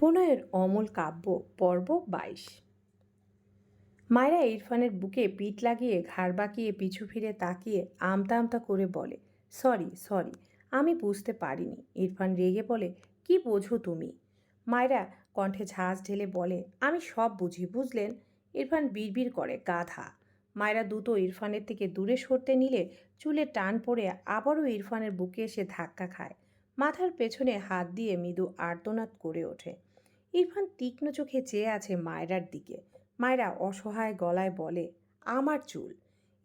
প্রণয়ের অমল কাব্য, পর্ব বাইশ। মায়েরা ইরফানের বুকে পিঠ লাগিয়ে ঘাড় বাঁকিয়ে পিছু ফিরে তাকিয়ে আমতা আমতা করে বলে, সরি সরি, আমি বুঝতে পারিনি। ইরফান রেগে বলে, কি বোঝো তুমি? মায়েরা কণ্ঠে ঝাঁজ ঢেলে বলে, আমি সব বুঝি, বুঝলেন? ইরফান বিড়বিড় করে, গাধা। মায়েরা দ্রুত ইরফানের থেকে দূরে সরতে নিলে চুলে টান পড়ে আবারও ইরফানের বুকে এসে ধাক্কা খায়। মাথার পেছনে হাত দিয়ে মৃদু আর্তনাদ করে ওঠে। ইরফান তীক্ষ্ণ চোখে চেয়ে আছে মায়রার দিকে। মায়রা অসহায় গলায় বলে, আমার চুল।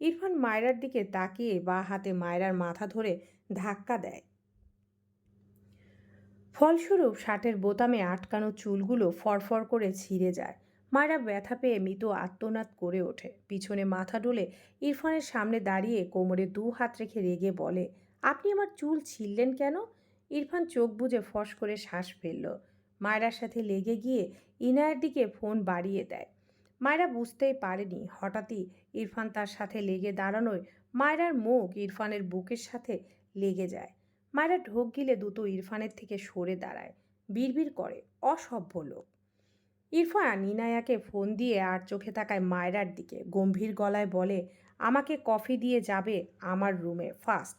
ইরফান মায়রার দিকে তাকিয়ে বা হাতে মায়রার মাথা ধরে ধাক্কা দেয়। ফলস্বরূপ শার্টের বোতামে আটকানো চুলগুলো ফরফর করে ছিঁড়ে যায়। মায়েরা ব্যথা পেয়ে মৃত আত্মনাদ করে ওঠে। পিছনে মাথা ডুলে ইরফানের সামনে দাঁড়িয়ে কোমরে দু হাত রেখে রেগে বলে, আপনি আমার চুল ছিঁড়লেন কেন? ইরফান চোখ বুজে ফস করে শ্বাস ফেলল। মায়রার সাথে লেগে গিয়ে ইনায়ের দিকে ফোন বাড়িয়ে দেয়। মায়রা বুঝতেই পারেনি, হঠাৎই ইরফান তার সাথে লেগে দাঁড়ানোয় মায়রার মুখ ইরফানের বুকের সাথে লেগে যায়। মায়রা ঢোক গিলে দুটো ইরফানের থেকে সরে দাঁড়ায়, বিড়বিড় করে, অসভ্য লোক। ইরফান ইনায়াকে ফোন দিয়ে আর চোখে তাকায় মায়রার দিকে, গম্ভীর গলায় বলে, আমাকে কফি দিয়ে যাবে আমার রুমে ফার্স্ট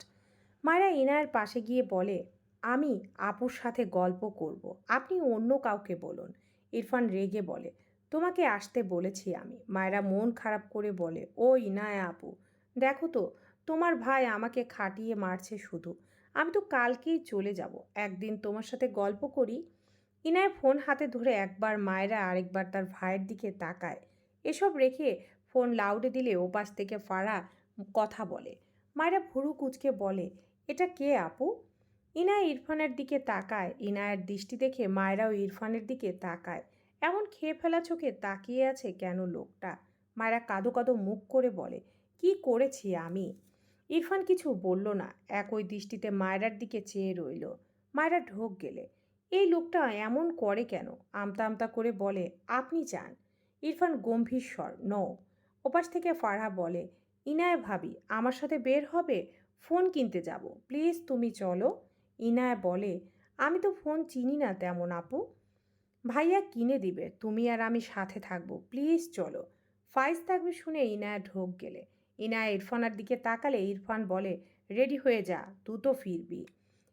মায়রা ইনায়ের পাশে গিয়ে বলে আমি আপুর সাথে গল্প করব। আপনি অন্য কাউকে বলুন। ইরফান রেগে বলে, তোমাকে আসতে বলেছি আমি। মায়েরা মন খারাপ করে বলে ও ইনায়া আপু, দেখো তো, তোমার ভাই আমাকে খাটিয়ে মারছে শুধু। আমি তো কালকেই চলে যাব। একদিন তোমার সাথে গল্প করি? ইনায় ফোন হাতে ধরে একবার মায়েরা আরেকবার তার ভাইয়ের দিকে তাকায়। এসব রেখে ফোন লাউডে দিলে ওপাশ থেকে ফাড়া কথা বলে। মায়েরা ভুরু কুচকে বলে, এটা কে আপু? ইনায় ইরফানের দিকে তাকায়। ইনায়ের দৃষ্টি দেখে মায়েরাও ইরফানের দিকে তাকায়। এমন খেয়ে ফেলা চোখে তাকিয়ে আছে কেন লোকটা? মায়েরা কাদো কাদো মুখ করে বলে, কি করেছি আমি? ইরফান কিছু বলল না, একই দৃষ্টিতে মায়েরার দিকে চেয়ে রইল। মায়েরা ঢোক গেলে, এই লোকটা এমন করে কেন? আমতা আমতা করে বলে, আপনি চান ইরফান গম্ভীর স্বর, ন। ওপাশ থেকে ফারহা বলে, ইনায় ভাবি, আমার সাথে বের হবে? ফোন কিনতে যাব। প্লিজ, তুমি চলো। ইনায়া বলে, আমি তো ফোন চিনি না তেমন, আপু। ভাইয়া কিনে দিবে, তুমি আর আমি সাথে থাকব, প্লিজ চলো। ফাইজ থাকবে শুনে ইনায়া ঢোক গেলে। ইনায়া ইরফানার দিকে তাকালে ইরফান বলে, রেডি হয়ে যা তুই তো ফিরবি।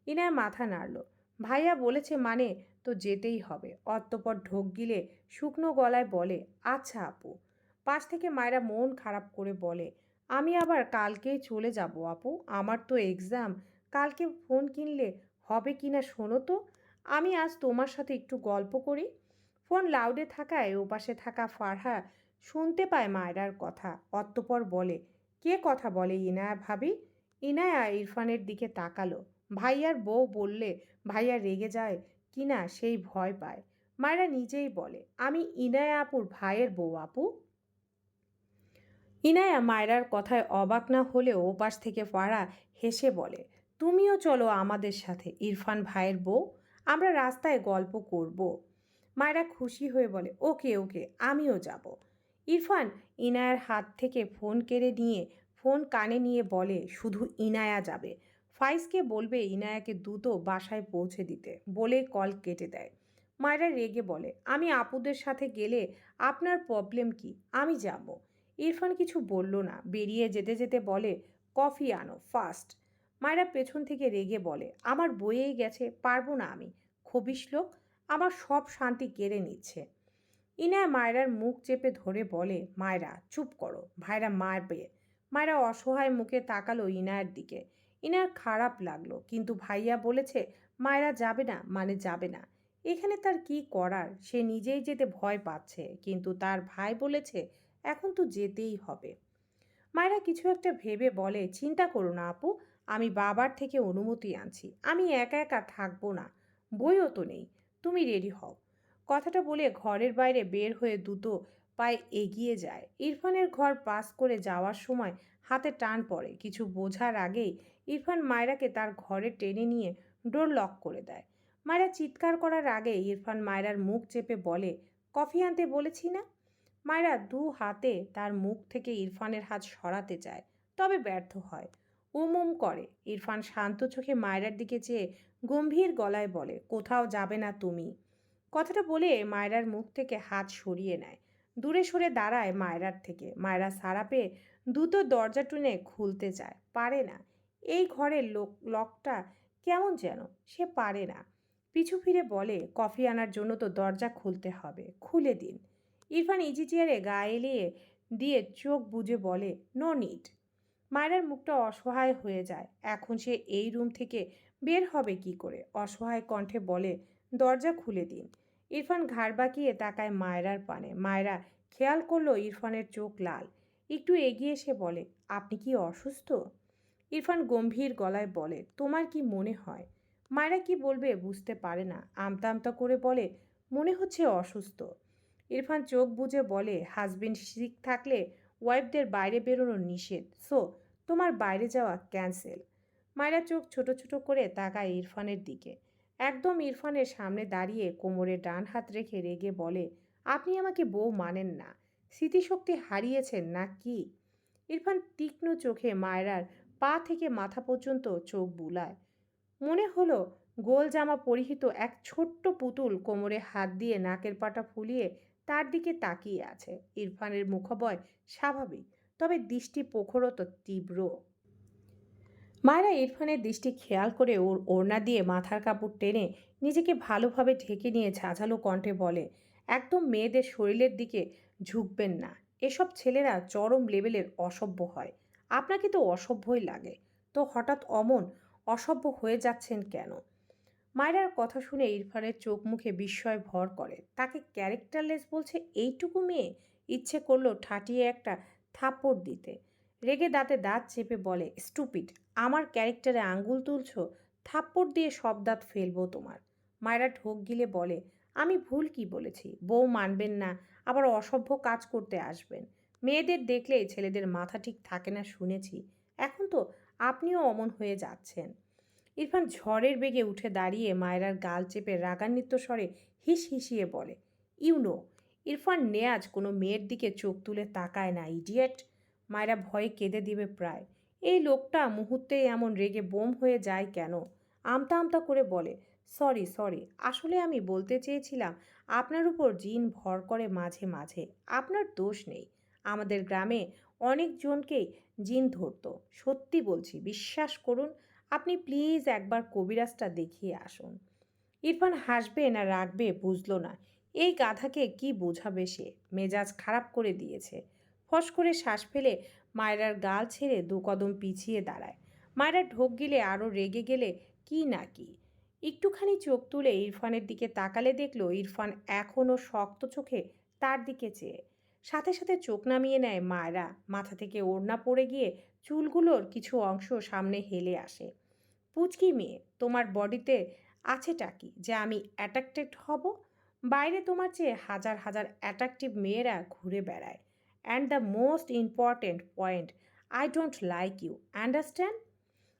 ইনায়া মাথা নাড়ল। ভাইয়া বলেছে মানে তো যেতেই হবে। অতপর ঢোক গিলে শুকনো গলায় বলে আচ্ছা আপু। পাশ থেকে মায়েরা মন খারাপ করে বলে, আমি আবার কালকেই চলে যাব, আপু। আমার তো এক্সাম কালকে ফোন কিনলে হবে কি না শোনো তো। আমি আজ তোমার সাথে একটু গল্প করি। ফোন লাউডে থাকায় ওপাশে থাকা ফারহা শুনতে পায় মায়রার কথা। অতঃপর বলে, কে কথা বলে ইনায়া ভাবি? ইনায়া ইরফানের দিকে তাকালো। ভাইয়ার বউ বললে, ভাইয়া রেগে যায় কি না সেই ভয় পায়। মায়েরা নিজেই বলে, আমি ইনায়া আপুর ভাইয়ের বউ আপু। ইনায়া মায়রার কথায় অবাক না হলেও ওপাশ থেকে ফাড়া হেসে বলে তুমিও চলো আমাদের সাথে, ইরফান ভাইয়ের বউ। আমরা রাস্তায় গল্প করব। মায়েরা খুশি হয়ে বলে, ওকে ওকে, আমিও যাব। ইরফান ইনায়ার হাত থেকে ফোন কেড়ে নিয়ে, ফোন কানে নিয়ে বলে, শুধু ইনায়া যাবে। ফাইজকে বলবে ইনায়াকে দ্রুত বাসায় পৌঁছে দিতে, বলে কল কেটে দেয়। মায়েরা রেগে বলে, আমি আপুদের সাথে গেলে আপনার প্রবলেম কি? আমি যাব। ইরফান কিছু বলল না, বেরিয়ে যেতে যেতে বলে, কফি আনো, ফাস্ট। মায়েরা পেছন থেকে রেগে বলে, আমার বইয়েই গেছে, পারব না আমি। খবিস লোক আমার সব শান্তি কেড়ে নিচ্ছে। ইনায় মায়রার মুখ চেপে ধরে বলে, মায়রা, চুপ করো। ভাইরা মারবে। মায়েরা অসহায় মুখে তাকালো ইনায়ের দিকে। ইনার খারাপ লাগল, কিন্তু ভাইয়া বলেছে, মায়েরা যাবে না মানে যাবে না। এখানে তার কি করার? সে নিজেই যেতে ভয় পাচ্ছে, কিন্তু তার ভাই বলেছে, এখন তো যেতেই হবে। মায়েরা কিছু একটা ভেবে বলে, চিন্তা করো না আপু আমি বাবার থেকে অনুমতি আনছি। আমি একা একা থাকব না। বইও তো নেই। তুমি রেডি হও। কথাটা বলে ঘরের বাইরে বের হয়ে দুটো পায়ে এগিয়ে যায়। ইরফানের ঘর পাস করে যাওয়ার সময় হাতে টান পড়ে। কিছু বোঝার আগেই ইরফান মায়রাকে তার ঘরে টেনে নিয়ে ডোর লক করে দেয়। মায়রা চিৎকার করার আগে ইরফান মায়রার মুখ চেপে বলে, কফি আনতে বলেছি না? মায়রা দু হাতে তার মুখ থেকে ইরফানের হাত সরাতে চায়, তবে ব্যর্থ হয়। উমুম করে। ইরফান শান্ত চোখে মায়রার দিকে চেয়ে গম্ভীর গলায় বলে, কোথাও যাবে না তুমি? কথাটা বলে মায়রার মুখ থেকে হাত সরিয়ে নেয়। দূরে সরে দাঁড়ায় মায়রার থেকে। মায়রা সারা পেয়ে দ্রুত দরজা টুনে খুলতে চায় পারে না। এই ঘরের লোক, লকটা কেমন যেন? সে পারে না। পিছু ফিরে বলে, কফি আনার জন্য তো দরজা খুলতে হবে। খুলে দিন। ইরফান ইজি চেয়ারে গা এলিয়ে দিয়ে চোখ বুজে বলে, নো নিড। মায়েরার মুখটা অসহায় হয়ে যায়। এখন সে এই রুম থেকে বের হবে কি করে? অসহায় কণ্ঠে বলে, দরজা খুলে দিন। ইরফান ঘাড় বাঁকিয়ে তাকায় মায়রার পানে। মায়রা খেয়াল করল ইরফানের চোখ লাল। একটু এগিয়ে এসে বলে, আপনি কি অসুস্থ? ইরফান গম্ভীর গলায় বলে, তোমার কি মনে হয়? মায়েরা কি বলবে বুঝতে পারে না। আমতা আমতা করে বলে, মনে হচ্ছে অসুস্থ। ইরফান চোখ বুজে বলে, হাজবেন্ড শিখ থাকলে ওয়াইফদের বাইরে বেরোনো নিষেধ। সো তোমার বাইরে যাওয়া ক্যান্সেল। মায়েরা চোখ ছোট ছোট করে তাকায় ইরফানের দিকে। একদম ইরফানের সামনে দাঁড়িয়ে কোমরে ডান হাত রেখে রেগে বলে, আপনি আমাকে বউ মানেন না। স্মৃতিশক্তি হারিয়েছেন না কি? ইরফান তীক্ষ্ণ চোখে মায়রার পা থেকে মাথা পর্যন্ত চোখ বুলায়। মনে হলো গোল জামা পরিহিত এক ছোট্ট পুতুল কোমরে হাত দিয়ে নাকের পাটা ফুলিয়ে তার দিকে তাকিয়ে আছে। ইরফানের মুখবয় স্বাভাবিক। তবে দৃষ্টি প্রখরত তীব্র। মায়েরা ইরফানের দৃষ্টি খেয়াল করে ওর ওড়না দিয়ে মাথার কাপড় টেনে নিজেকে ভালোভাবে ঢেকে নিয়ে ঝাঁঝালো কণ্ঠে বলে, একদম মেয়েদের শরীরের দিকে ঝুঁকবেন না। এসব ছেলেরা চরম লেভেলের অসভ্য হয়। আপনাকে তো অসভ্যই লাগে। তো হঠাৎ অমন অসভ্য হয়ে যাচ্ছেন কেন? মায়েরার কথা শুনে ইরফানের চোখ মুখে বিস্ময় ভর করে। তাকে ক্যারেক্টারলেস বলছে, এইটুকু মেয়ে ইচ্ছে করল ঠাটিয়ে একটা থাপ্পড় দিতে। রেগে দাঁতে দাঁত চেপে বলে, স্টুপিড, আমার ক্যারেক্টারে আঙ্গুল তুলছ? থাপ্পড় দিয়ে সব দাঁত ফেলব তোমার। মায়েরা ঢোক গিলে বলে, আমি ভুল কি বলেছি? বউ মানবেন না, আবার অসভ্য কাজ করতে আসবেন। মেয়েদের দেখলে ছেলেদের মাথা ঠিক থাকে না শুনেছি। এখন তো আপনিও অমন হয়ে যাচ্ছেন। ইরফান ঝড়ের বেগে উঠে দাঁড়িয়ে মায়েরার গাল চেপে রাগান্বিত স্বরে হিস হিসিয়ে বলে ইউ নো ইরফান নেয়াজ কোনো মেয়ের দিকে চোখ তুলে তাকায় না, ইডিয়েট। মায়েরা ভয়ে কেঁদে দিবে প্রায়। এই লোকটা মুহূর্তে এমন রেগে বোম হয়ে যায় কেন? আমতা আমতা করে বলে, সরি সরি, আসলে আমি বলতে চেয়েছিলাম আপনার উপর জিন ভর করে মাঝে মাঝে। আপনার দোষ নেই। আমাদের গ্রামে অনেকজনকেই জিন ধরতো। সত্যি বলছি, বিশ্বাস করুন, আপনি প্লিজ একবার কবিরাজটা দেখিয়ে আসুন। ইরফান হাসবে না রাখবে বুঝলো না। এই গাধাকে কি বোঝাবে সে? মেজাজ খারাপ করে দিয়েছে। ফস করে শ্বাস ফেলে মায়রার গাল ছেড়ে দু কদম পিছিয়ে দাঁড়ায়। মায়রা ঢোক গেলে আরও রেগে গেলে কি না কি? একটুখানি চোখ তুলে ইরফানের দিকে তাকালে দেখল ইরফান এখনও শক্ত চোখে তার দিকে চেয়ে। সাথে সাথে চোখ নামিয়ে নেয় মায়রা। মাথা থেকে ওড়না পড়ে গিয়ে চুলগুলোর কিছু অংশ সামনে হেলে আসে। পুচকি মেয়ে, তোমার বডিতে আছেটা কি যে আমি অ্যাট্রাক্টেড হব? বাইরে তোমার চেয়ে হাজার হাজার অ্যাট্রাকটিভ মেয়েরা ঘুরে বেড়ায়। And the most important point I don't like you understand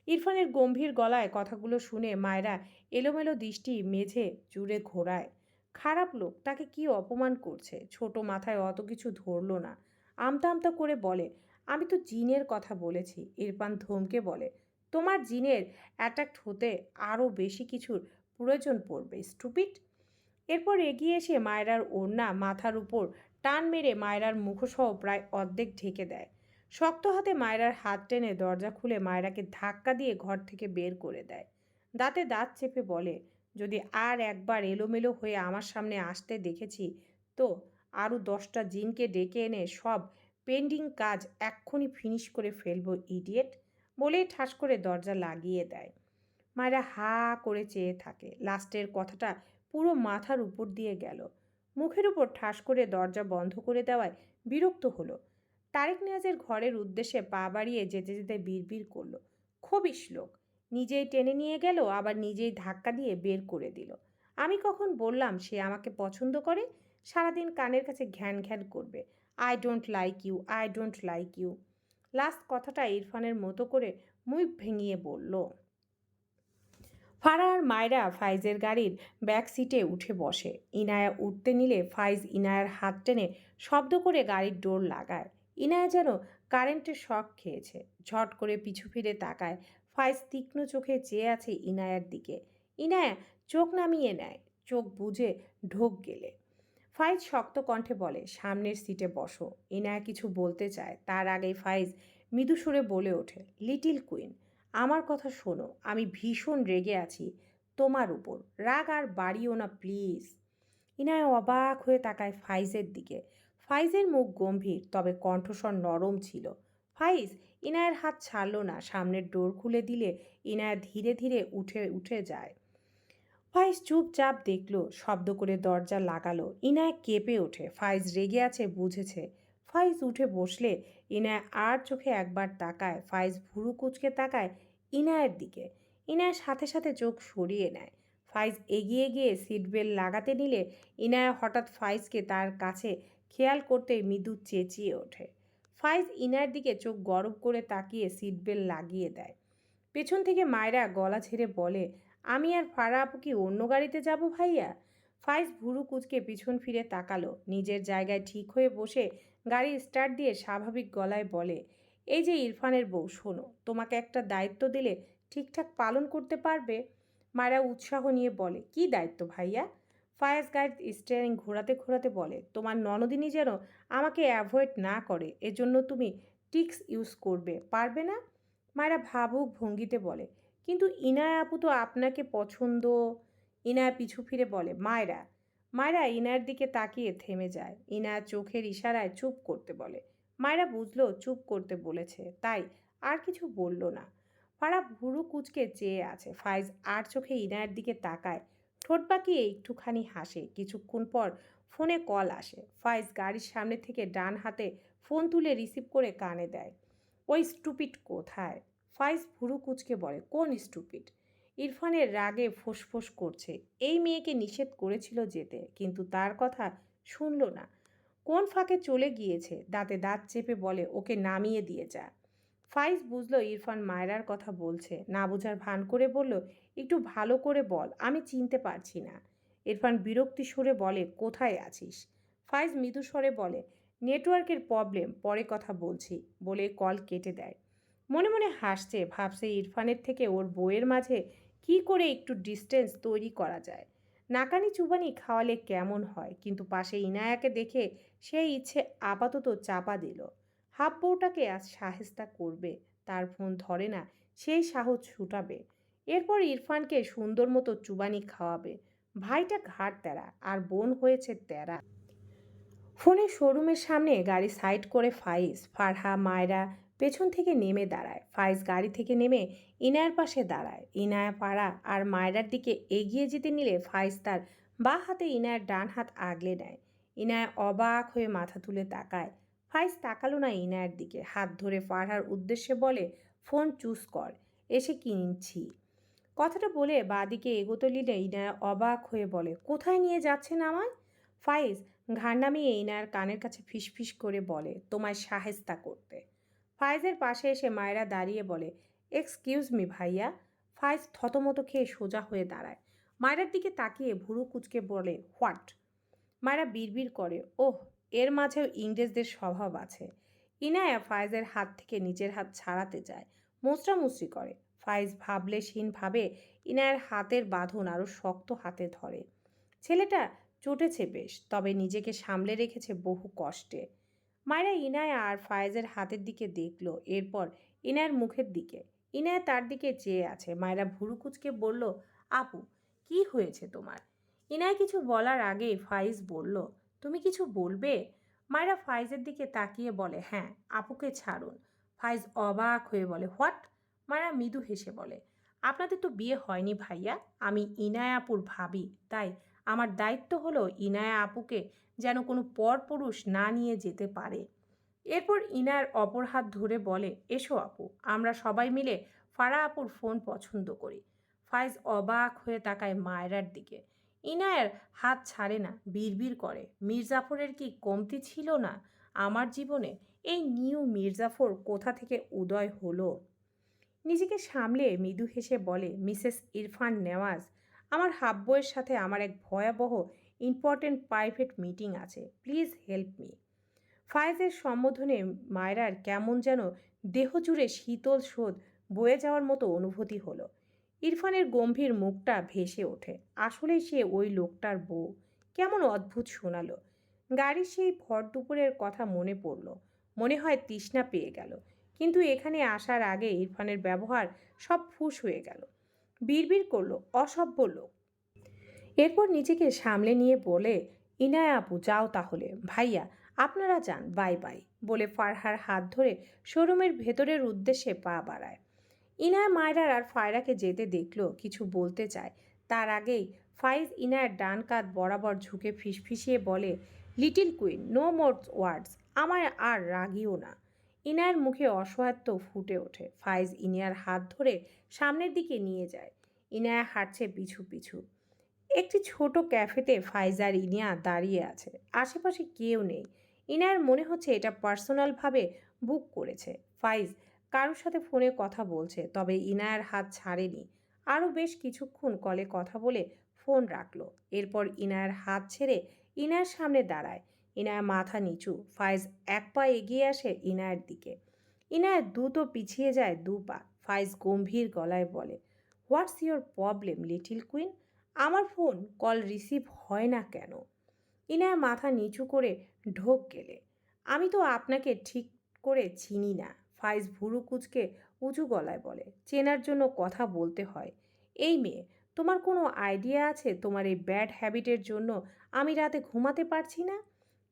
ইরফানের গম্ভীর গলায় কথাগুলো শুনে মায়েরা এলোমেলো দৃষ্টি মেঝে জুড়ে ঘোরায়। খারাপ লোক তাকে কি অপমান করছে? ছোট মাথায় অত কিছু ধরলো না। আমতা আমতা করে বলে, আমি তো জিনের কথা বলেছি। ইরফান ধমকে বলে, তোমার জিনের অ্যাট্রাক্ট হতে আরও বেশি কিছুর প্রয়োজন পড়বে স্টুপিড এরপর এগিয়ে এসে মায়রার ওড়না মাথার উপর টান মেরে মায়রার মুখসহ প্রায় অর্ধেক ঢেকে দেয়। শক্ত হাতে মায়রার হাত টেনে দরজা খুলে মায়রাকে ধাক্কা দিয়ে ঘর থেকে বের করে দেয়। দাঁতে দাঁত চেপে বলে, যদি আর একবার এলোমেলো হয়ে আমার সামনে আসতে দেখেছি, তো আরও দশটা জিনকে ডেকে এনে সব পেন্ডিং কাজ এক্ষুনি ফিনিশ করে ফেলব, ইডিয়েট, বলেই ঠাস করে দরজা লাগিয়ে দেয়। মায়েরা হা করে চেয়ে থাকে। লাস্টের কথাটা পুরো মাথার উপর দিয়ে গেল। মুখের উপর ঠাস করে দরজা বন্ধ করে দেওয়ায় বিরক্ত হলো। তারেক নিয়াজের ঘরের উদ্দেশ্যে পা বাড়িয়ে যেতে যেতে বিড়বিড় করল। খবিস লোক। নিজেই টেনে নিয়ে গেল, আবার নিজেই ধাক্কা দিয়ে বের করে দিল। আমি কখন বললাম, সে আমাকে পছন্দ করে? সারাদিন কানের কাছে ঘ্যান ঘ্যান করবে। I don't like you, I don't like you. Last কথাটা ইরফানের মতো করে মুখ ভেঙিয়ে বলল। ফারা আর মায়রা ফাইজের গাড়ির ব্যাক সিটে উঠে বসে। ইনায়া উঠতে নিলে ফাইজ ইনায়ার হাত টেনে শব্দ করে গাড়ির ডোর লাগায়। ইনায়া যেন কারেন্টের শখ খেয়েছে। ঝট করে পিছু ফিরে তাকায় ফাইজ তীক্ষ্ণ চোখে চেয়ে আছে ইনায়ার দিকে। ইনায়া চোখ নামিয়ে নেয়, চোখ বুঝে ঢোক গেলে। ফাইজ শক্ত কণ্ঠে বলে, সামনের সিটে বসো। ইনায়া কিছু বলতে চায়। তার আগেই ফাইজ মৃদু সুরে বলে ওঠে লিটিল কুইন আমার কথা শোনো, আমি ভীষণ রেগে আছি তোমার উপর। রাগ আর বাড়িও না, প্লিজ। ইনায়া অবাক হয়ে তাকায় ফাইজের দিকে। ফাইজের মুখ গম্ভীর, তবে কণ্ঠস্বর নরম ছিল। ফাইজ ইনায়ের হাত ছাড়লো না, সামনের ডোর খুলে দিলে ইনায়া ধীরে ধীরে উঠে উঠে যায়। ফাইজ চুপচাপ দেখল, শব্দ করে দরজা লাগালো। ইনায় কেঁপে ওঠে, ফাইজ রেগে আছে, বুঝেছে। ফাইজ উঠে বসলে ইনায় আর চোখে একবার তাকায়। ফাইজ ভুরু কুচকে তাকায় ইনায়ের দিকে। ইনায়ের সাথে সাথে চোখ সরিয়ে নেয়। ফাইজ এগিয়ে গিয়ে সিট বেল্ট লাগাতে নিলে ইনায়া হঠাৎ ফাইজকে তার কাছে খেয়াল করতেই মৃদু চেঁচিয়ে ওঠে। ফাইজ ইনার দিকে চোখ গরম করে তাকিয়ে সিট বেল্ট লাগিয়ে দেয়। পেছন থেকে মায়েরা গলা ছেড়ে বলে, আমি আর ফারা আপু কি অন্য গাড়িতে যাব ভাইয়া? ফাইজ ভুরু কুচকে পিছন ফিরে তাকালো। নিজের জায়গায় ঠিক হয়ে বসে গাড়ি স্টার্ট দিয়ে স্বাভাবিক গলায় বলে এই যে ইরফানের বউ, শোনো, তোমাকে একটা দায়িত্ব দিলে ঠিকঠাক পালন করতে পারবে? মায়েরা উৎসাহ নিয়ে বলে, কি দায়িত্ব ভাইয়া? ফায়াজ গাইড স্টিয়ারিং ঘোরাতে ঘোরাতে বলে, তোমার ননদিনী যেন আমাকে অ্যাভয়েড না করে, এজন্য তুমি টিক্স ইউজ করবে, পারবে না? মায়েরা ভাবুক ভঙ্গিতে বলে, কিন্তু ইনায়া আপু তো আপনাকে পছন্দ। ইনায়া পিছু ফিরে বলে, মায়রা। মায়রা ইনার দিকে তাকিয়ে থেমে যায়। ইনা চোখের ইশারায় চুপ করতে বলে মায়রা বুঝলো চুপ করতে বলেছে, তাই আর কিছু বলল না। ফারা ভুরু কুচকে চেয়ে আছে। ফাইজ আর চোখে ইনায়ের দিকে তাকায়। ঠোঁট পাকিয়ে একটুখানি হাসে। কিছুক্ষণ পর ফোনে কল আসে। ফাইজ গাড়ির সামনে থেকে ডান হাতে ফোন তুলে রিসিভ করে কানে দেয়। ওই স্টুপিট কোথায়? ফাইজ ভুরু কুচকে বলে, কোন স্টুপিড? ইরফানের রাগে ফোঁসফোঁস করছে। এই মেয়েকে নিষেধ করেছিল যেতে, কিন্তু তার কথা শুনল না। কোন ফাঁকে চলে গিয়েছে? দাঁতে দাঁত চেপে বলে, ওকে নামিয়ে দিয়ে যা। ফাইজ বুঝলো ইরফান মায়রার কথা বলছে। না বোঝার ভান করে বলল, একটু ভালো করে বল, আমি চিনতে পারছি না। ইরফান বিরক্তি সুরে বলে, কোথায় আছিস? ফাইজ মৃদু স্বরে বলে, নেটওয়ার্কের প্রবলেম, পরে কথা বলছি। বলে কল কেটে দেয়। মনে মনে হাসছে, ভাবছে ইরফানের থেকে ওর বইয়ের মাঝে কি করে একটু ডিস্টেন্স তৈরি করা যায়। নাকানি চুবানি খাওয়ালে কেমন হয়? কিন্তু পাশে ইনায়াকে দেখে সেই ইচ্ছে আপাতত চাপা দিল। হাফ বউটাকে আজ সাহেস্তা করবে, তার ফোন ধরে না, সেই সাহস ছুটাবে। এরপর ইরফানকে সুন্দর মতো চুবানি খাওয়াবে। ভাইটা ঘাট তেরা, আর বোন হয়েছে তেরা। ফোনে শোরুমের সামনে গাড়ি সাইড করে ফাইজ, ফারহা, মায়রা পেছন থেকে নেমে দাঁড়ায়। ফাইজ গাড়ি থেকে নেমে ইনায়ার পাশে দাঁড়ায়। ইনায়া পাড়া আর মায়রার দিকে এগিয়ে যেতে নিলে ফাইজ তার বা হাতে ইনায়ার ডান হাত আগলে নেয়। ইনায়া অবাক হয়ে মাথা তুলে তাকায়। ফাইজ তাকালো না ইনায়ার দিকে। হাত ধরে ফারহার উদ্দেশ্যে বলে, ফোন চুজ কর, এসে কিনছি। কথাটা বলে বাদিকে এগোতে নিলে ইনায়া অবাক হয়ে বলে, কোথায় নিয়ে যাচ্ছেন আমায়? ফাইজ ঘাড় নামিয়ে ইনায়ার কানের কাছে ফিসফিস করে বলে, তোমায় সাহেস্তা করতে। ফাইজের পাশে এসে মায়েরা দাঁড়িয়ে বলে, এক্সকিউজ মি ভাইয়া। ফাইজ থতমত খেয়ে সোজা হয়ে দাঁড়ায়। মায়েরার দিকে তাকিয়ে ভুরু কুচকে বলে, হোয়াট? মায়েরা বিড়বিড় করে, ওহ, এর মাঝেও ইংরেজদের স্বভাব আছে। ইনায়া ফাইজের হাত থেকে নিজের হাত ছাড়াতে যায়, মুচড়ামুচড়ি করে। ফাইজ ভাবলেশহীনভাবে ইনায়ের হাতের বাঁধন আরও শক্ত হাতে ধরে। ছেলেটা চটেছে বেশ, তবে নিজেকে সামলে রেখেছে বহু কষ্টে। মায়েরা ইনায়া আর ফায়েজের হাতের দিকে দেখল, এরপর ইনায়ের মুখের দিকে। ইনায়া তার দিকে চেয়ে আছে। মায়েরা ভুরু কুচকে বলল, আপু, কি হয়েছে তোমার? ইনায় কিছু বলার আগে ফাইজ বলল, তুমি কিছু বলবে? মায়েরা ফাইজের দিকে তাকিয়ে বলে হ্যাঁ আপুকে ছাড়ুন। ফাইজ অবাক হয়ে বলে, হোয়াট? মায়েরা মৃদু হেসে বলে, আপনাদের তো বিয়ে হয়নি ভাইয়া। আমি ইনায়া আপুর ভাবি, তাই আমার দায়িত্ব হলো ইনায়া আপুকে যেন কোনো পরপুরুষ না নিয়ে যেতে পারে। এরপর ইনার অপর হাত ধরে বলে, এসো আপু, আমরা সবাই মিলে ফারা আপুর ফোন পছন্দ করি। ফাইজ অবাক হয়ে তাকায় মায়রার দিকে। ইনায়ের হাত ছাড়ে না, বিড়বিড় করে, মির্জাফরের কি কমতি ছিল না আমার জীবনে? এই নিউ মির্জাফর কোথা থেকে উদয় হলো? নিজেকে সামলে মৃদু হেসে বলে, মিসেস ইরফান নেওয়াজ, আমার হাব্বইয়ের সাথে আমার এক ভয়াবহ ইম্পর্টেন্ট প্রাইভেট মিটিং আছে। প্লিজ হেল্প মি ফায়েজের সম্বোধনে মায়রার কেমন যেন দেহ জুড়ে শীতল স্রোত বয়ে যাওয়ার মতো অনুভূতি হলো। ইরফানের গম্ভীর মুখটা ভেসে ওঠে। আসলে সে ওই লোকটার বউ। কেমন অদ্ভুত শোনালো। গাড়ির সেই ভর দুপুরের কথা মনে পড়ল। মনে হয় তৃষ্ণা পেয়ে গেল। কিন্তু এখানে আসার আগে ইরফানের ব্যবহার সব ফুস হয়ে গেল। বিড়বিড় করল। অসভ্য লোক। এরপর নিজেকে সামলে নিয়ে বলে, ইনায়া আপু, যাও তাহলে। ভাইয়া, আপনারা যান, বাই বাই, বলে ফারহার হাত ধরে শোরুমের ভেতরের উদ্দেশ্যে পা বাড়ায়। ইনায়া মায়রার আর ফায়রাকে যেতে দেখল, কিছু বলতে চায়। তার আগেই ফাইজ ইনায়ার ডান কাত বরাবর ঝুঁকে ফিসফিসিয়ে বলে, little queen, no more words, আমায় আর রাগিও না। ইনায়ার মুখে অসহায়ত্ব ফুটে ওঠে। ফাইজ ইনিয়ার হাত ধরে সামনের দিকে নিয়ে যায়। ইনায়া হাঁটছে পিছু পিছু। একটি ছোট ক্যাফেতে ফাইজার ইনিয়া দাঁড়িয়ে আছে। আশেপাশে কেউ নেই। ইনার মনে হচ্ছে এটা পার্সোনালভাবে বুক করেছে। ফাইজ কারোর সাথে ফোনে কথা বলছে, তবে ইনায়ার হাত ছাড়েনি। আরও বেশ কিছুক্ষণ কলে কথা বলে ফোন রাখল। এরপর ইনায়ার হাত ছেড়ে ইনার সামনে দাঁড়ায়। ইনায়া মাথা নিচু। ফাইজ এক পা এগিয়ে আসে ইনায়ের দিকে। ইনায়ার দ্রুত পিছিয়ে যায় দু পা। ফাইজ গম্ভীর গলায় বলে what's your problem little queen আমার ফোন কল রিসিভ হয় না কেন? ইনায়া মাথা নিচু করে ঢোক গেলে। আমি তো আপনাকে ঠিক করে চিনি না, ফাইজ ভুরু কুচকে উঁচু গলায় বলে। চেনার জন্য কথা বলতে হয়। এই মেয়ে, তোমার কোনো আইডিয়া আছে তোমার এই ব্যাড হ্যাবিটের জন্য আমি রাতে ঘুমাতে পারছি না?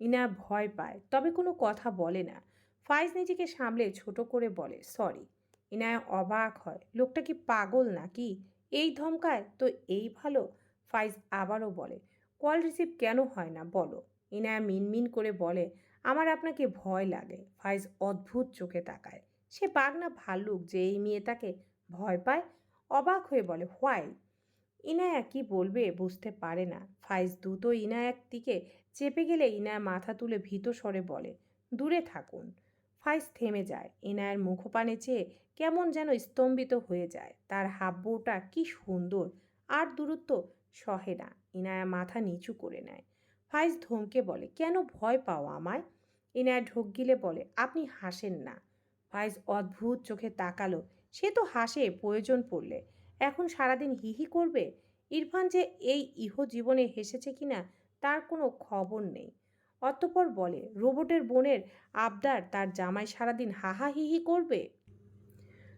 ইনা ভয় পায়, তবে কোনো কথা বলে না। ফাইজ নিজেকে সামলে ছোট করে বলে, সরি। ইনায় অবাক হয়, লোকটা কি পাগল নাকি? এই ধমকায়? তো এই ভালো? ফাইজ আবারও বলে, কল রিসিভ কেন হয় না? বলো। ইনায়া মিনমিন করে বলে, আমার আপনাকে ভয় লাগে। ফাইজ অদ্ভুত চোখে তাকায়, সে বাঘ না ভাল্লুক যে এই মেয়ে তাকে ভয় পায়? অবাক হয়ে বলে, হোয়াই? ইনায়া কি বলবে বুঝতে পারে না। ফাইজ দ্রুত ইনায়ার দিকে চেপে গেলে ইনায়া মাথা তুলে ভীত স্বরে বলে, দূরে থাকুন। ফাইজ থেমে যায়। ইনায়ের মুখপানে চেয়ে কেমন যেন স্তম্ভিত হয়ে যায়, তার হাব্বুটা কি সুন্দর, আর দূরত্ব সহে না। ইনায়া মাথা নিচু করে নেয়। ফাইজ ধমকে বলে, কেন ভয় পাও আমায়? ইনায়া ঢোক গিলে বলে, আপনি হাসেন না। ফাইজ অদ্ভুত চোখে তাকালো, সে তো হাসে, প্রয়োজন পড়লে। এখন সারাদিন হিহি করবে? ইরফান যে এই ইহ জীবনে হেসেছে কিনা, তার কোনো খবর নেই। অতঃপর বলে, রোবটের বোনের আবদার তার জামাই সারাদিন হাহা হিহি করবে?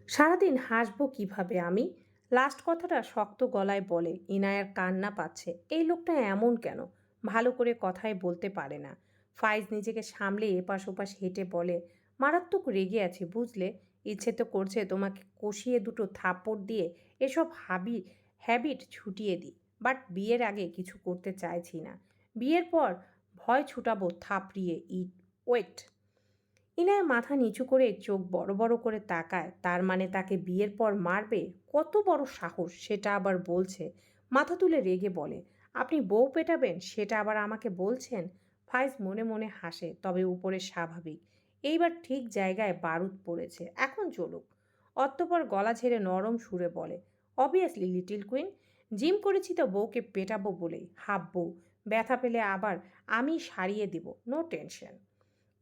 সারাদিন হাসবো কীভাবে আমি? লাস্ট কথাটা শক্ত গলায় বলে, ইনায়ার কান্না পাচ্ছে। এই লোকটা এমন কেন? ভালো করে কথাই বলতে পারে না। ফাইজ নিজেকে সামলে এপাশ ওপাশ হেঁটে বলে, মারাত্মক রেগে আছে, বুঝলে? ইচ্ছে তো করছে তোমাকে কষিয়ে দুটো থাপ্পড় দিয়ে এসব হাবি, হ্যাবিট ছুটিয়ে দিই। বাট বিয়ের আগে কিছু করতে চাইছি না। বিয়ের পর ভয় ছুটাবো, থাপড়িয়ে ইট। ওয়েট। ইনায় মাথা নিচু করে চোখ বড় বড় করে তাকায়, তার মানে তাকে বিয়ের পর মারবে? কত বড় সাহস, সেটা আবার বলছে। মাথা তুলে রেগে বলে, আপনি বউ পেটাবেন? সেটা আবার আমাকে বলছেন? ফাইজ মনে মনে হাসে, তবে উপরে স্বাভাবিক। এইবার ঠিক জায়গায় বারুদ পড়েছে, এখন চলুক। অতঃপর গলা ছেড়ে নরম সুরে বলে অবভিয়াসলি লিটিল কুইন জিম করেছি তো বউকে পেটাবো বলেই হাফ বউ ব্যথা পেলে আবার আমি সারিয়ে দিব নো টেনশন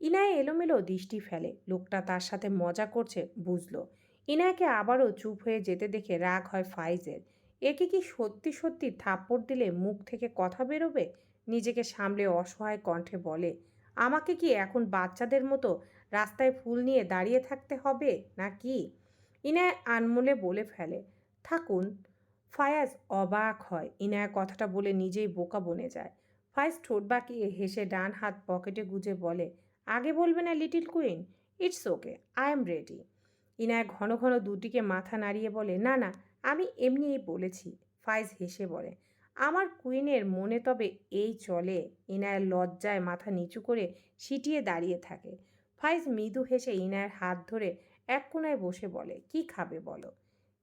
ইনায় এলোমেলো দৃষ্টি ফেলে, লোকটা তার সাথে মজা করছে, বুঝলো। ইনায়কে আবারও চুপ হয়ে যেতে দেখে রাগ হয় ফাইজের। একে কি সত্যি সত্যি থাপ্পড় দিলে মুখ থেকে কথা বেরোবে? নিজেকে সামলে অসহায় কণ্ঠে বলে, আমাকে কি এখন বাচ্চাদের মতো রাস্তায় ফুল নিয়ে দাঁড়িয়ে থাকতে হবে, নাকি? ইনায় আনমোলে বলে ফেলে, থাকুন। ফায়াজ অবাক হয়। ইনায়া কথাটা বলে নিজেই বোকা বনে যায়। ফায়াজ ঠোঁট বাঁকিয়ে হেসে ডান হাত পকেটে গুজে বলে, আগে বলবে না, little queen? It's okay, I am ready. Inaya ঘন ঘন দুটিকে মাথা নাড়িয়ে বলে, না না, আমি এমনিই বলেছি। ফাইজ হেসে বলে, আমার কুইনের মনে তবে এই চলে। ইনায়ের লজ্জায় মাথা নিচু করে সিটিয়ে দাঁড়িয়ে থাকে। ফাইজ মৃদু হেসে ইনায়ের হাত ধরে এক কোনায় বসে বলে, কি খাবে বলো?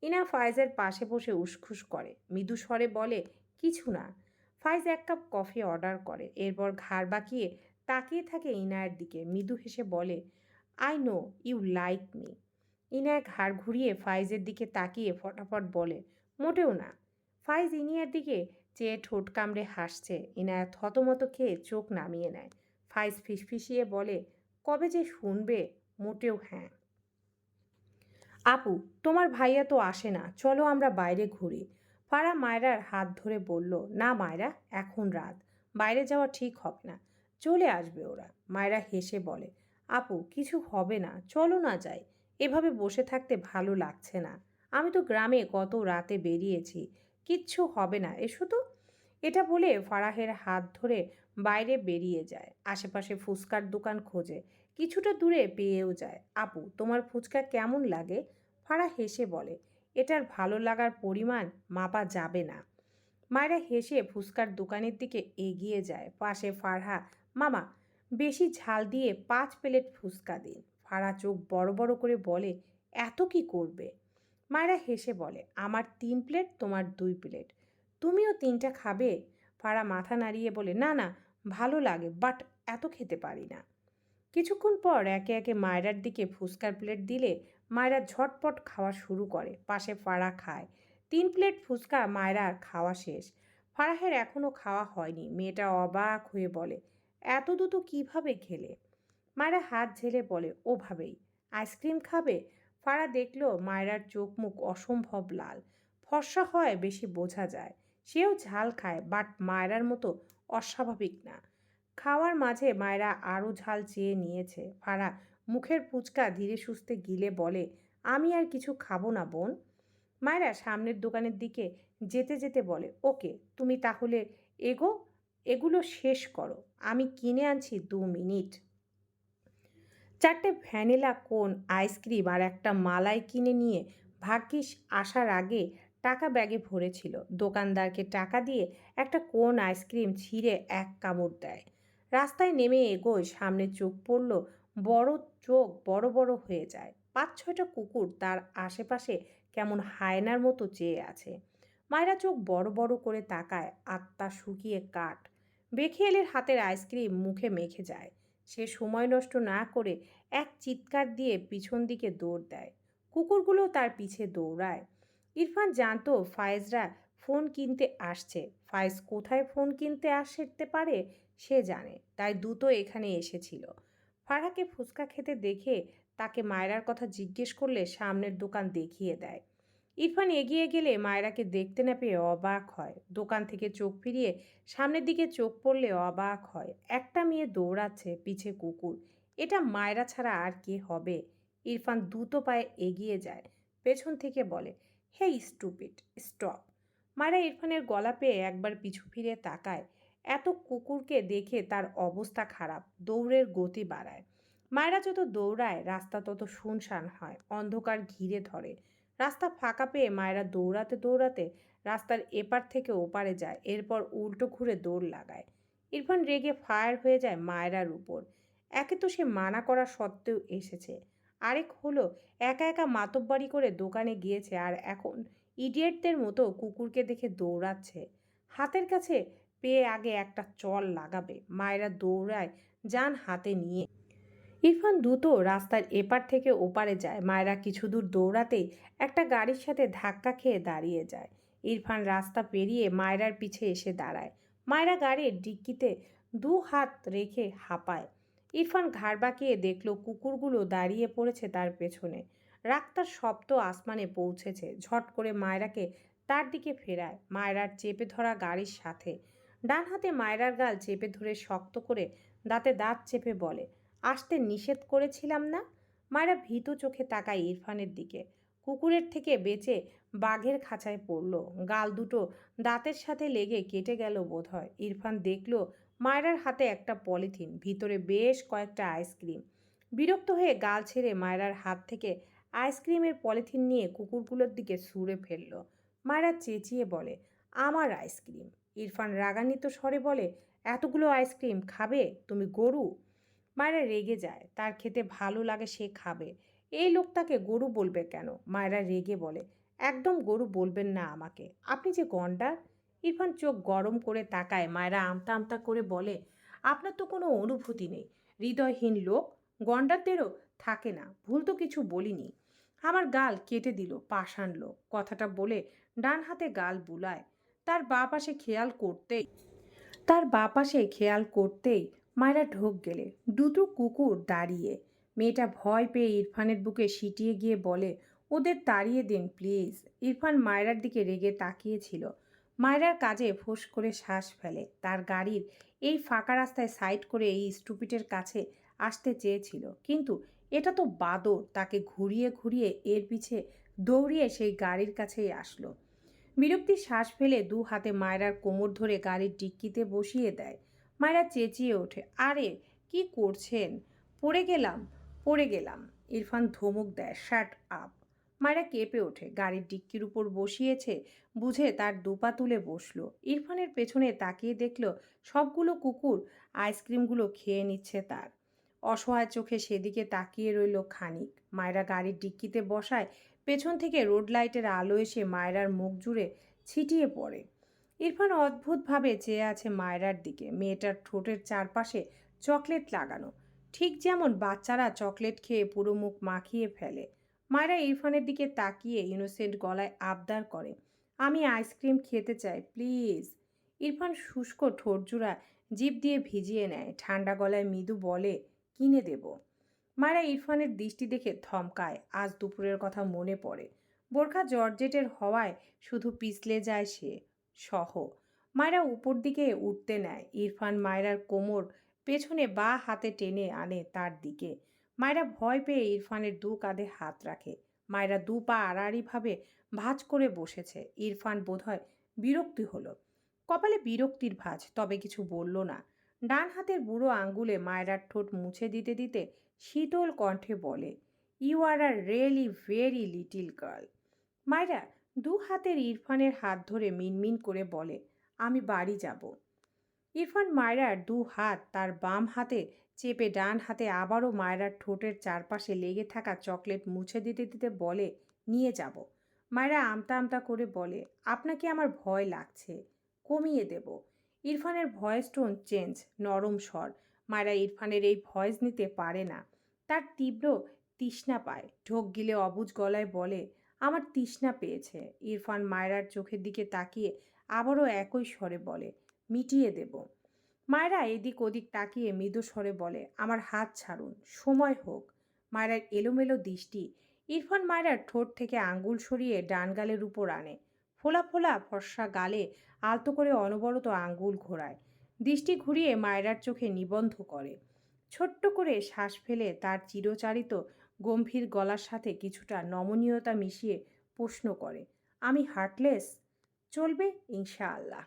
ইনা ফাইজের পাশে বসে উসখুস করে। মৃদু স্বরে বলে, কিছু না। ফাইজ এক কাপ কফি অর্ডার করে। এরপর ঘাড় বাঁকিয়ে তাকিয়ে থাকে ইনায়ের দিকে। মৃদু হেসে বলে, I know, you like me. Inaya ঘাড় ঘুরিয়ে ফাইজের দিকে তাকিয়ে ফটাফট বলে, মোটেও না। ফাইজ ইনিয়ার দিকে চেয়ে ঠোঁট কামড়ে হাসছে। ইনায়া থতমত খেয়ে চোখ নামিয়ে নেয়। ফাইজ ফিসফিসিয়ে বলে, কবে যে শুনবে, মোটেও হ্যাঁ। আপু, তোমার ভাইয়া তো আসে না, চলো আমরা বাইরে ঘুরি। ফারা মায়রার হাত ধরে বলল, না মায়রা, এখন রাত, বাইরে যাওয়া ঠিক হবে না, চলে আসবে ওরা। মায়রা হেসে বলে, আপু, কিছু হবে না, চলো না যাই, এভাবে বসে থাকতে ভালো লাগছে না। আমি তো গ্রামে কত রাতে বেরিয়েছি, কিচ্ছু হবে না, এসো তো। এটা বলে ফারাহের হাত ধরে বাইরে বেরিয়ে যায়, আশেপাশে ফুচকার দোকান খোঁজে কিছুটা দূরে পেয়েও যায়। আপু, তোমার ফুচকা কেমন লাগে? ফারা হেসে বলে, এটার ভালো লাগার পরিমাণ মাপা যাবে না। মায়েরা হেসে ফুচকার দোকানের দিকে এগিয়ে যায়। পাশে ফারহা, মামা, বেশি ঝাল দিয়ে পাঁচ প্লেট ফুচকা দিন। ফারা চোখ বড় বড় করে বলে, এত কি করবে? মায়েরা হেসে বলে, আমার তিন প্লেট, তোমার দুই প্লেট। তুমিও তিনটা খাবে? ফারা মাথা নাড়িয়ে বলে, না না, ভালো লাগে, বাট এত খেতে পারি না। কিছুক্ষণ পর একে একে মায়রার দিকে ফুচকার প্লেট দিলে মায়রা ঝটপট খাওয়া শুরু করে। পাশে ফাড়া খায়। তিন প্লেট ফুচকা মায়রার খাওয়া শেষ। ফারাহের এখনও খাওয়া হয়নি। মেয়েটা অবাক হয়ে বলে, এত দুটো কীভাবে খেলে? মায়রা হাত ঝেলে বলে, ওভাবেই। আইসক্রিম খাবে? ফারা দেখল মায়রার চোখ মুখ অসম্ভব লাল। ফর্সা হয়, বেশি বোঝা যায়। সেও ঝাল খায়, বাট মায়রার মতো অস্বাভাবিক না। খাওয়ার মাঝে মায়েরা আরও ঝাল চেয়ে নিয়েছে। ফারা মুখের ফুচকা ধীরে সুস্থে গিলে বলে, আমি আর কিছু খাব না, বোন। মায়েরা সামনের দোকানের দিকে যেতে যেতে বলে, ওকে, তুমি তাহলে এগো, এগুলো শেষ করো। আমি কিনে আনছি দু মিনিট। চারটে ভ্যানিলা কোন আইসক্রিম আর একটা মালাই কিনে নিয়ে ভাগ্যিস আসার আগে টাকা ব্যাগে ভরেছিল। দোকানদারকে টাকা দিয়ে একটা কোন আইসক্রিম ছিঁড়ে এক কামড় দেয়। রাস্তায় নেমে এগোয়, সামনে চোখ পড়ল, বড় চোখ বড় বড় হয়ে যায়। পাঁচ ছয়টা কুকুর তার আশেপাশে কেমন হায়নার মতো চেয়ে আছে। মায়েরা চোখ বড় বড় করে তাকায়, আত্মা শুকিয়ে কাঠ। বেখেলের হাতের আইসক্রিম মুখে মেখে যায়। সে সময় নষ্ট না করে এক চিৎকার দিয়ে পিছন দিকে দৌড় দেয়। কুকুরগুলো তার পিছে দৌড়ায়। ইরফান জানতো ফায়েজরা ফোন কিনতে আসছে। ফায়েজ কোথায় ফোন কিনতে আসতে পারে? সে জানে, তাই দ্রুত এখানে এসেছিল। ফারাকে ফুচকা খেতে দেখে তাকে মায়রার কথা জিজ্ঞেস করলে সামনের দোকান দেখিয়ে দেয়। ইরফান এগিয়ে গেলে মায়রাকে দেখতে না পেয়ে অবাক হয়। দোকান থেকে চোখ ফিরিয়ে সামনের দিকে চোখ পড়লে অবাক হয়। একটা মেয়ে দৌড়াচ্ছে পিছে কুকুর। এটা মায়রা ছাড়া আর কে হবে? ইরফান দ্রুত পায়ে এগিয়ে যায়, পেছন থেকে বলে হে স্টুপিড, স্টপ। মায়েরা ইরফানের গলা পেয়ে একবার পিছু ফিরে তাকায়। এত কুকুরকে দেখে তার অবস্থা খারাপ, দৌড়ের গতি বাড়ায়। মায়েরা যত দৌড়ায়, রাস্তা তত শুনশান হয়, অন্ধকার ঘিরে ধরে। রাস্তা ফাঁকা পেয়ে মায়েরা দৌড়াতে দৌড়াতে রাস্তার এপার থেকে ওপারে যায়, এরপর উল্টো ঘুরে দৌড় লাগায়। ইরফান রেগে ফায়ার হয়ে যায় মায়েরার উপর। একে তো সে মানা করা সত্ত্বেও এসেছে। আরেক হলো, একা একা মাতব্বাড়ি করে দোকানে গিয়েছে আর এখন ইডিয়েটদের মতো কুকুরকে দেখে দৌড়াচ্ছে। হাতের কাছে পেয়ে আগে একটা চল লাগাবে। মায়েরা দৌড়ায় যান হাতে নিয়ে। ইরফান দ্রুত রাস্তার এপার থেকে ওপারে যায়। মায়েরা কিছু দূর দৌড়াতেই একটা গাড়ির সাথে ধাক্কা খেয়ে দাঁড়িয়ে যায়। ইরফান রাস্তা পেরিয়ে মায়রার পিছে এসে দাঁড়ায়। মায়েরা গাড়ির ডিক্কিতে দু হাত রেখে হাঁপায়। ইরফান ঘাড় বাঁকিয়ে দেখল কুকুরগুলো দাঁড়িয়ে পড়েছে তার পেছনে। রাক্তার শব্দ আসমানে পৌঁছেছে। ঝট করে মায়রাকে তার দিকে ফেরায়। মায়রার চেপে ধরা গাড়ির সাথে। ডান হাতে মায়রার গাল চেপে ধরে শক্ত করে দাঁতে দাঁত চেপে বলে, আসতে নিষেধ করেছিলাম না? মায়েরা ভীত চোখে তাকায় ইরফানের দিকে। কুকুরের থেকে বেঁচে বাঘের খাঁচায় পড়ল। গাল দুটো দাঁতের সাথে লেগে কেটে গেল বোধহয়। ইরফান দেখল মায়রার হাতে একটা পলিথিন, ভিতরে বেশ কয়েকটা আইসক্রিম। বিরক্ত হয়ে গাল ছেড়ে মায়রার হাত থেকে আইসক্রিমের পলিথিন নিয়ে কুকুরগুলোর দিকে ছুঁড়ে ফেলল। মায়েরা চেঁচিয়ে বলে, আমার আইসক্রিম। ইরফান রাগান্বিত স্বরে বলে, এতগুলো আইসক্রিম খাবে? তুমি গরু? মায়েরা রেগে যায়। তার খেতে ভালো লাগে সে খাবে। এই লোকটাকে গরু বলবে কেন? মায়েরা রেগে বলে, একদম গরু বলবেন না আমাকে। আপনি যে গন্ডার ইরফান চোখ গরম করে তাকায়। মায়েরা আমতা আমতা করে বলে, আপনার তো কোনো অনুভূতি নেই। হৃদয়হীন লোক, গন্ডারদেরও থাকে না। ভুল তো কিছু বলিনি। আমার গাল কেটে দিল পাষাণ লোক। কথাটা বলে ডান হাতে গাল বুলায়। তার বা পাশে খেয়াল করতেই, তার বা পাশে খেয়াল করতেই মায়েরা ঢোক গেলে। দুটো কুকুর দাঁড়িয়ে, মেয়েটা ভয় পেয়ে ইরফানের বুকে সিটিয়ে গিয়ে বলে, ওদের তাড়িয়ে দিন, প্লিজ। ইরফান মায়রার দিকে রেগে তাকিয়েছিল। মায়রার কাজে ফোঁস করে শ্বাস ফেলে। তার গাড়ির এই ফাঁকা রাস্তায় সাইড করে এই স্টুপিটের কাছে আসতে চেয়েছিল। কিন্তু এটা তো বাদর, তাকে ঘুরিয়ে ঘুরিয়ে এর পিছে দৌড়িয়ে সেই গাড়ির কাছেই আসলো। বিরক্তির শ্বাস ফেলে দু হাতে মায়রার কোমর ধরে গাড়ির ডিক্কিতে বসিয়ে দেয়। মায়রা চেঁচিয়ে ওঠে, আরে, কি করছেন? পড়ে গেলাম পড়ে গেলাম। ইরফান ধমক দেয় শার্ট আপ। মায়েরা কেঁপে ওঠে, গাড়ির ডিক্কির উপর বসিয়েছে, বুঝে তার দুপা তুলে বসল। ইরফানের পেছনে তাকিয়ে দেখল, সবগুলো কুকুর আইসক্রিমগুলো খেয়ে নিচ্ছে তার। অসহায় চোখে সেদিকে তাকিয়ে রইল খানিক। মায়েরা গাড়ির ডিক্কিতে বসায় পেছন থেকে রোড লাইটের আলো এসে মায়রার মুখ জুড়ে ছিটিয়ে পড়ে। ইরফান অদ্ভুতভাবে চেয়ে আছে মায়রার দিকে। মেয়েটার ঠোঁটের চারপাশে চকলেট লাগানো। ঠিক যেমন বাচ্চারা চকলেট খেয়ে পুরো মুখ মাখিয়ে ফেলে। মায়েরা ইরফানের দিকে তাকিয়ে ইনোসেন্ট গলায় আবদার করে, আমি আইসক্রিম খেতে চাই, প্লিজ। ইরফান শুষ্ক ঠোঁটজোড়া জিভ দিয়ে ভিজিয়ে নেয়। ঠান্ডা গলায় মৃদু বলে, কিনে দেব। মায়েরা ইরফানের দৃষ্টি দেখে থমকায়। আজ দুপুরের কথা মনে পড়ে। বোরখা জর্জেটের হওয়ায় শুধু পিছলে যায় সে, সহ। মায়েরা উপর দিকে উঠতে নেয়। ইরফান মায়রার কোমর পেছনে বা হাতে টেনে আনে তার দিকে। মায়েরা ভয় পেয়ে ইরফানের দু কাঁধে হাত রাখে। মায়েরা দু পা আড়াআড়িভাবে ভাঁজ করে বসেছে। ইরফান বোধহয় বিরক্তি হলো। কপালে বিরক্তির ভাঁজ, তবে কিছু বলল না। ডান হাতের বুড়ো আঙ্গুলে মায়েরার ঠোঁট মুছে দিতে দিতে শীতল কণ্ঠে বলে you are are really very little girl Mayra দু হাতের ইরফানের হাত ধরে মিনমিন করে বলে, আমি বাড়ি যাব। ইরফান মায়রার দু হাত তার বাম হাতে চেপে ডান হাতে আবারও মায়রার ঠোঁটের চারপাশে লেগে থাকা চকলেট মুছে দিতে দিতে বলে, নিয়ে যাব। মায়রা আমতা আমতা করে বলে, আপনাকে আমার ভয় লাগছে, কমিয়ে দেব। ইরফানের ভয়েস টোন চেঞ্জ, নরম স্বর। মায়রা ইরফানের এই ভয়েস নিতে পারে না। তার তীব্র তৃষ্ণা পায়। ঢোক গিলে অবুজ গলায় বলে, আমার তৃষ্ণা পেয়েছে। ইরফান মায়রার চোখের দিকে তাকিয়ে আবারও একই স্বরে বলে, মিটিয়ে দেব। মায়েরা এদিক ওদিক তাকিয়ে মৃদু স্বরে বলে, আমার হাত ছাড়ুন, সময় হোক। মায়েরার এলোমেলো দৃষ্টি ইরফান মায়রার ঠোঁট থেকে আঙ্গুল সরিয়ে ডান গালের উপর আনে। ফোলা ফোলা ফর্সা গালে আলতো করে অনবরত আঙ্গুল ঘোরায়। দৃষ্টি ঘুরিয়ে মায়রার চোখে নিবন্ধ করে। ছোট্ট করে শ্বাস ফেলে তার চিরচারিত গম্ভীর গলার সাথে কিছুটা নমনীয়তা মিশিয়ে প্রশ্ন করে, আমি হার্টলেস চলবে ইনশাআল্লাহ।